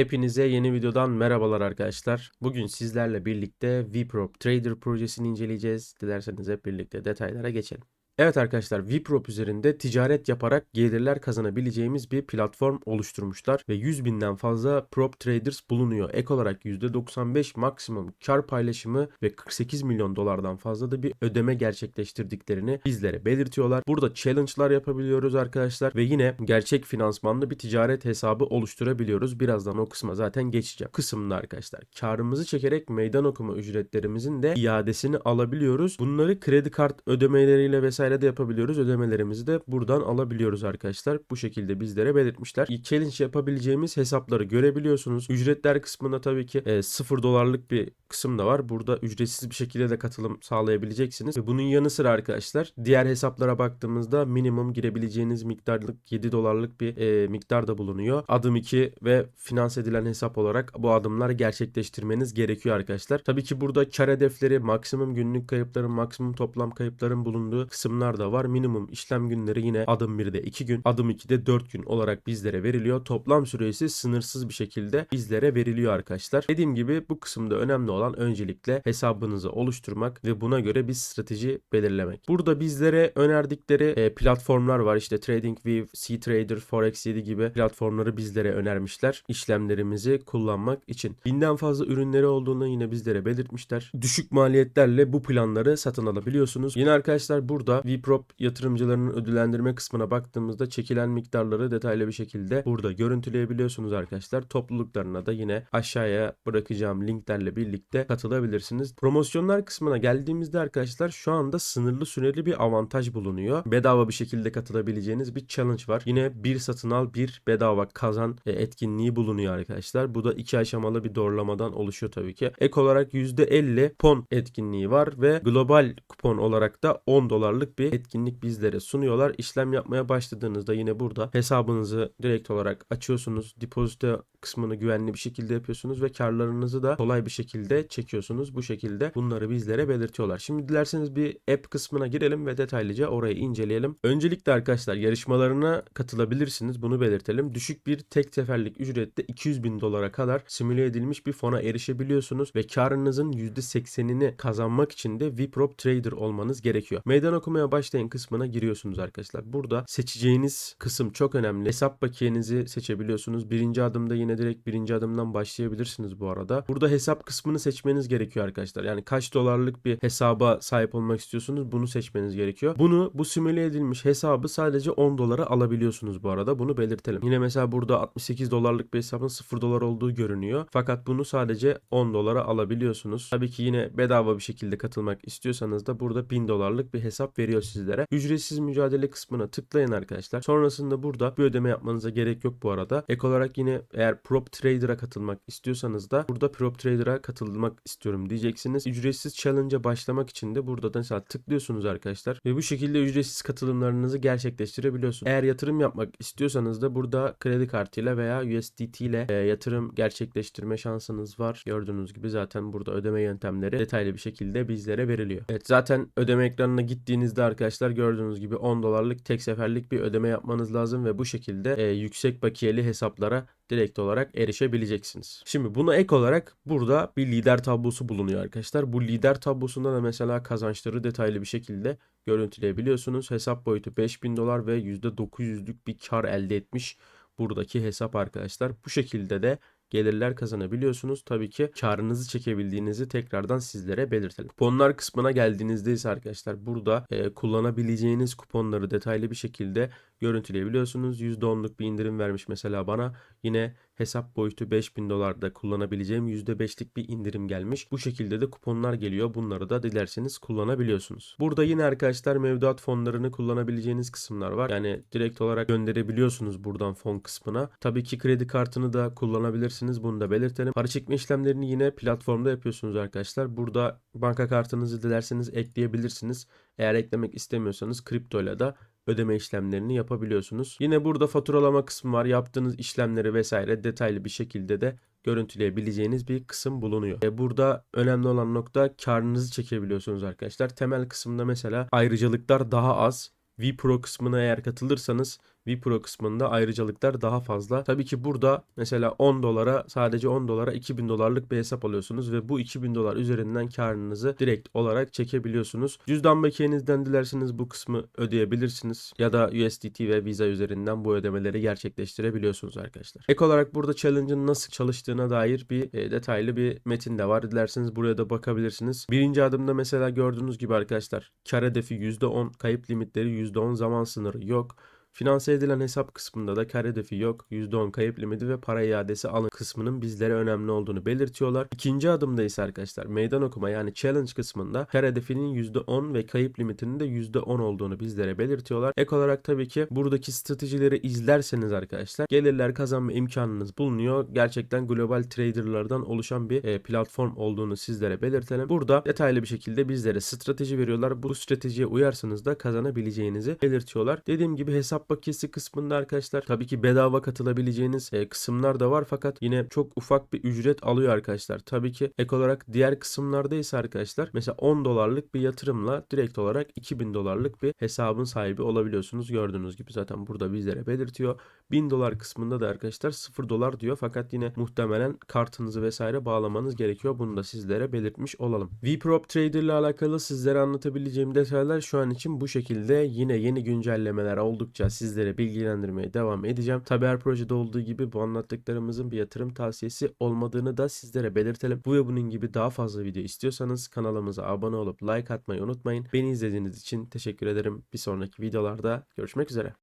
Hepinize yeni videodan merhabalar arkadaşlar. Bugün sizlerle birlikte VPROP Trader projesini inceleyeceğiz. Dilerseniz hep birlikte detaylara geçelim. Evet arkadaşlar VPROP üzerinde ticaret yaparak gelirler kazanabileceğimiz bir platform oluşturmuşlar ve 100 binden fazla prop traders bulunuyor. Ek olarak %95 maksimum kar paylaşımı ve 48 milyon dolardan fazla da bir ödeme gerçekleştirdiklerini bizlere belirtiyorlar. Burada challenge'lar yapabiliyoruz arkadaşlar ve yine gerçek finansmanlı bir ticaret hesabı oluşturabiliyoruz. Birazdan o kısma zaten geçeceğim. Kısımda arkadaşlar karımızı çekerek meydan okuma ücretlerimizin de iadesini alabiliyoruz. Bunları kredi kart ödemeleriyle vesaire de yapabiliyoruz. Ödemelerimizi de buradan alabiliyoruz arkadaşlar. Bu şekilde bizlere belirtmişler. Challenge yapabileceğimiz hesapları görebiliyorsunuz. Ücretler kısmında tabii ki e, 0 dolarlık bir kısım da var. Burada ücretsiz bir şekilde de katılım sağlayabileceksiniz. Ve bunun yanı sıra arkadaşlar diğer hesaplara baktığımızda minimum girebileceğiniz miktarlık 7 dolarlık bir e, miktar da bulunuyor. Adım 2 ve finans edilen hesap olarak bu adımları gerçekleştirmeniz gerekiyor arkadaşlar. Tabii ki burada kar hedefleri, maksimum günlük kayıpların, maksimum toplam kayıpların bulunduğu kısımlar da var. Minimum işlem günleri yine adım 1'de 2 gün, adım 2'de 4 gün olarak bizlere veriliyor. Toplam süresi sınırsız bir şekilde bizlere veriliyor arkadaşlar. Dediğim gibi bu kısımda önemli olan öncelikle hesabınızı oluşturmak ve buna göre bir strateji belirlemek. Burada bizlere önerdikleri e, platformlar var. İşte TradingView, CTrader, Forex7 gibi platformları bizlere önermişler. İşlemlerimizi kullanmak için. Binden fazla ürünleri olduğunu yine bizlere belirtmişler. Düşük maliyetlerle bu planları satın alabiliyorsunuz. Yine arkadaşlar burada VPROP yatırımcılarının ödüllendirme kısmına baktığımızda çekilen miktarları detaylı bir şekilde burada görüntüleyebiliyorsunuz arkadaşlar. Topluluklarına da yine aşağıya bırakacağım linklerle birlikte katılabilirsiniz. Promosyonlar kısmına geldiğimizde arkadaşlar şu anda sınırlı süreli bir avantaj bulunuyor. Bedava bir şekilde katılabileceğiniz bir challenge var. Yine bir satın al bir bedava kazan e, etkinliği bulunuyor arkadaşlar. Bu da iki aşamalı bir doğrulamadan oluşuyor tabii ki. Ek olarak %50 pon etkinliği var ve global kupon olarak da 10 dolarlık bir etkinlik bizlere sunuyorlar. İşlem yapmaya başladığınızda yine burada hesabınızı direkt olarak açıyorsunuz. Depozito kısmını güvenli bir şekilde yapıyorsunuz ve karlarınızı da kolay bir şekilde çekiyorsunuz. Bu şekilde bunları bizlere belirtiyorlar. Şimdi dilerseniz bir app kısmına girelim ve detaylıca orayı inceleyelim. Öncelikle arkadaşlar yarışmalarına katılabilirsiniz. Bunu belirtelim. Düşük bir tek seferlik ücrette 200 bin dolara kadar simüle edilmiş bir fona erişebiliyorsunuz ve karınızın %80'ini kazanmak için de VPROP Trader olmanız gerekiyor. Meydan okumaya başlayın kısmına giriyorsunuz arkadaşlar. Burada seçeceğiniz kısım çok önemli. Hesap bakiyenizi seçebiliyorsunuz. Birinci adımda yine direkt birinci adımdan başlayabilirsiniz bu arada. Burada hesap kısmını seçmeniz gerekiyor arkadaşlar. Yani kaç dolarlık bir hesaba sahip olmak istiyorsunuz bunu seçmeniz gerekiyor. Bunu bu simüle edilmiş hesabı sadece 10 dolara alabiliyorsunuz bu arada. Bunu belirtelim. Yine mesela burada 68 dolarlık bir hesabın 0 dolar olduğu görünüyor. Fakat bunu sadece 10 dolara alabiliyorsunuz. Tabii ki yine bedava bir şekilde katılmak istiyorsanız da burada 1000 dolarlık bir hesap veriyor sizlere. Ücretsiz mücadele kısmına tıklayın arkadaşlar. Sonrasında burada bir ödeme yapmanıza gerek yok bu arada. Ek olarak yine eğer prop trader'a katılmak istiyorsanız da burada prop trader'a katılmak istiyorum diyeceksiniz. Ücretsiz challenge'a başlamak için de burada da mesela tıklıyorsunuz arkadaşlar ve bu şekilde ücretsiz katılımlarınızı gerçekleştirebiliyorsunuz. Eğer yatırım yapmak istiyorsanız da burada kredi kartıyla veya USDT ile e, yatırım gerçekleştirme şansınız var. Gördüğünüz gibi zaten burada ödeme yöntemleri detaylı bir şekilde bizlere veriliyor. Evet zaten ödeme ekranına gittiğinizde arkadaşlar gördüğünüz gibi 10 dolarlık tek seferlik bir ödeme yapmanız lazım ve bu şekilde e, yüksek bakiyeli hesaplara direkt olarak erişebileceksiniz. Şimdi buna ek olarak burada bir lider tablosu bulunuyor arkadaşlar. Bu lider tablosunda da mesela kazançları detaylı bir şekilde görüntüleyebiliyorsunuz. Hesap boyutu 5000 dolar ve %900'lük bir kar elde etmiş buradaki hesap arkadaşlar. Bu şekilde de gelirler kazanabiliyorsunuz. Tabii ki karınızı çekebildiğinizi tekrardan sizlere belirtelim. Kuponlar kısmına geldiğinizde ise arkadaşlar burada e, kullanabileceğiniz kuponları detaylı bir şekilde görüntüleyebiliyorsunuz. %10'luk bir indirim vermiş mesela bana. Yine hesap boyutu 5000 dolarda kullanabileceğim %5'lik bir indirim gelmiş. Bu şekilde de kuponlar geliyor. Bunları da dilerseniz kullanabiliyorsunuz. Burada yine arkadaşlar mevduat fonlarını kullanabileceğiniz kısımlar var. Yani direkt olarak gönderebiliyorsunuz buradan fon kısmına. Tabii ki kredi kartını da kullanabilirsiniz. Bunu da belirtelim. Para çekme işlemlerini yine platformda yapıyorsunuz arkadaşlar. Burada banka kartınızı dilerseniz ekleyebilirsiniz. Eğer eklemek istemiyorsanız kripto ile de ödeme işlemlerini yapabiliyorsunuz. Yine burada faturalama kısmı var. Yaptığınız işlemleri vesaire detaylı bir şekilde de görüntüleyebileceğiniz bir kısım bulunuyor. E burada önemli olan nokta karınızı çekebiliyorsunuz arkadaşlar. Temel kısımda mesela ayrıcalıklar daha az. vPro kısmına eğer katılırsanız vPro kısmında ayrıcalıklar daha fazla. Tabii ki burada mesela 10 dolara sadece 10 dolara 2000 dolarlık bir hesap alıyorsunuz ve bu 2000 dolar üzerinden karınızı direkt olarak çekebiliyorsunuz. Cüzdan bakiyenizden dilerseniz bu kısmı ödeyebilirsiniz ya da USDT ve Visa üzerinden bu ödemeleri gerçekleştirebiliyorsunuz arkadaşlar. Ek olarak burada challenge'ın nasıl çalıştığına dair bir e, detaylı bir metin de var. Dilerseniz buraya da bakabilirsiniz. Birinci adımda mesela gördüğünüz gibi arkadaşlar kar hedefi %10, kayıp limitleri %10 zaman sınırı yok. Finanse edilen hesap kısmında da kar hedefi yok. %10 kayıp limiti ve para iadesi alın kısmının bizlere önemli olduğunu belirtiyorlar. İkinci adımda ise arkadaşlar meydan okuma yani challenge kısmında kar hedefinin %10 ve kayıp limitinin de %10 olduğunu bizlere belirtiyorlar. Ek olarak tabii ki buradaki stratejileri izlerseniz arkadaşlar gelirler kazanma imkanınız bulunuyor. Gerçekten global traderlardan oluşan bir e, platform olduğunu sizlere belirtelim. Burada detaylı bir şekilde bizlere strateji veriyorlar. Bu stratejiye uyarsanız da kazanabileceğinizi belirtiyorlar. Dediğim gibi hesap bakiyesi kısmında arkadaşlar tabii ki bedava katılabileceğiniz e, kısımlar da var fakat yine çok ufak bir ücret alıyor arkadaşlar. Tabii ki ek olarak diğer kısımlarda ise arkadaşlar mesela 10 dolarlık bir yatırımla direkt olarak 2000 dolarlık bir hesabın sahibi olabiliyorsunuz. Gördüğünüz gibi zaten burada bizlere belirtiyor. 1000 dolar kısmında da arkadaşlar 0 dolar diyor fakat yine muhtemelen kartınızı vesaire bağlamanız gerekiyor. Bunu da sizlere belirtmiş olalım. VProp Trader ile alakalı sizlere anlatabileceğim detaylar şu an için bu şekilde. Yine yeni güncellemeler oldukça sizlere bilgilendirmeye devam edeceğim. Tabi her projede olduğu gibi bu anlattıklarımızın bir yatırım tavsiyesi olmadığını da sizlere belirtelim. Bu ve bunun gibi daha fazla video istiyorsanız kanalımıza abone olup like atmayı unutmayın. Beni izlediğiniz için teşekkür ederim. Bir sonraki videolarda görüşmek üzere.